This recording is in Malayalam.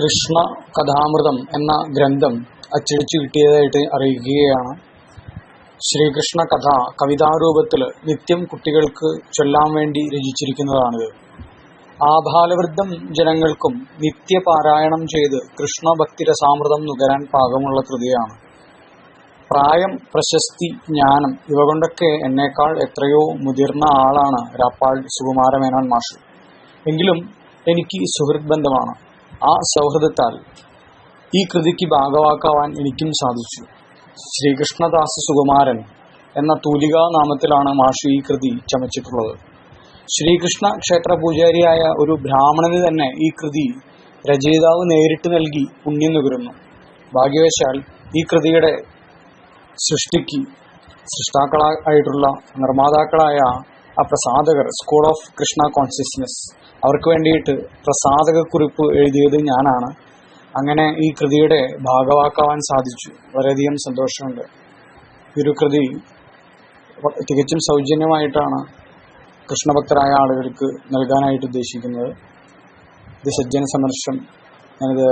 കൃഷ്ണ കഥാമൃതം എന്ന ഗ്രന്ഥം അച്ചടിച്ചു കിട്ടിയതായിട്ട് അറിയിക്കുകയാണ്. ശ്രീകൃഷ്ണ കഥ കവിതാരൂപത്തിൽ നിത്യം കുട്ടികൾക്ക് ചൊല്ലാൻ വേണ്ടി രചിച്ചിരിക്കുന്നതാണിത്. ആഭാലവൃദ്ധം ജനങ്ങൾക്കും നിത്യപാരായണം ചെയ്ത് കൃഷ്ണഭക്തിരസാമൃതം നുകരാൻ പാകമുള്ള കൃതിയാണ്. പ്രായം പ്രശസ്തി ജ്ഞാനം ഇവ കൊണ്ടൊക്കെ എന്നേക്കാൾ എത്രയോ മുതിർന്ന ആളാണ് രാപ്പാൾ സുകുമാരമേനോൻ മാഷ്. എങ്കിലും എനിക്ക് സുഹൃത് ബന്ധമാണ് ആ സൗഹൃദത്താൽ ഈ കൃതിക്ക് ഭാഗവാക്കാവാൻ എനിക്കും സാധിച്ചു. ശ്രീകൃഷ്ണദാസ് സുകുമാരൻ എന്ന തൂലികാ നാമത്തിലാണ് മാഷു ഈ കൃതി ചമച്ചിട്ടുള്ളത്. ശ്രീകൃഷ്ണ ക്ഷേത്ര പൂജാരിയായ ഒരു ബ്രാഹ്മണന് തന്നെ ഈ കൃതി രചയിതാവ് നേരിട്ട് നൽകി പുണ്യം നുകരുന്നു. ഭാഗ്യവശാൽ ഈ കൃതിയുടെ സൃഷ്ടിക്ക് സൃഷ്ടാക്കളായിട്ടുള്ള നിർമ്മാതാക്കളായ ആ പ്രസാധകർ സ്കൂൾ ഓഫ് കൃഷ്ണ കോൺഷ്യസ്നസ് അവർക്ക് വേണ്ടിയിട്ട് പ്രസാധകക്കുറിപ്പ് എഴുതിയത് ഞാനാണ്. അങ്ങനെ ഈ കൃതിയുടെ ഭാഗവാക്കാവാൻ സാധിച്ചു. വളരെയധികം സന്തോഷമുണ്ട്. ഈ ഒരു കൃതി തികച്ചും സൗജന്യമായിട്ടാണ് കൃഷ്ണഭക്തരായ ആളുകൾക്ക് നൽകാനായിട്ട് ഉദ്ദേശിക്കുന്നത്. ഇത് സജ്ജന സന്ദർശം ഞാനിത്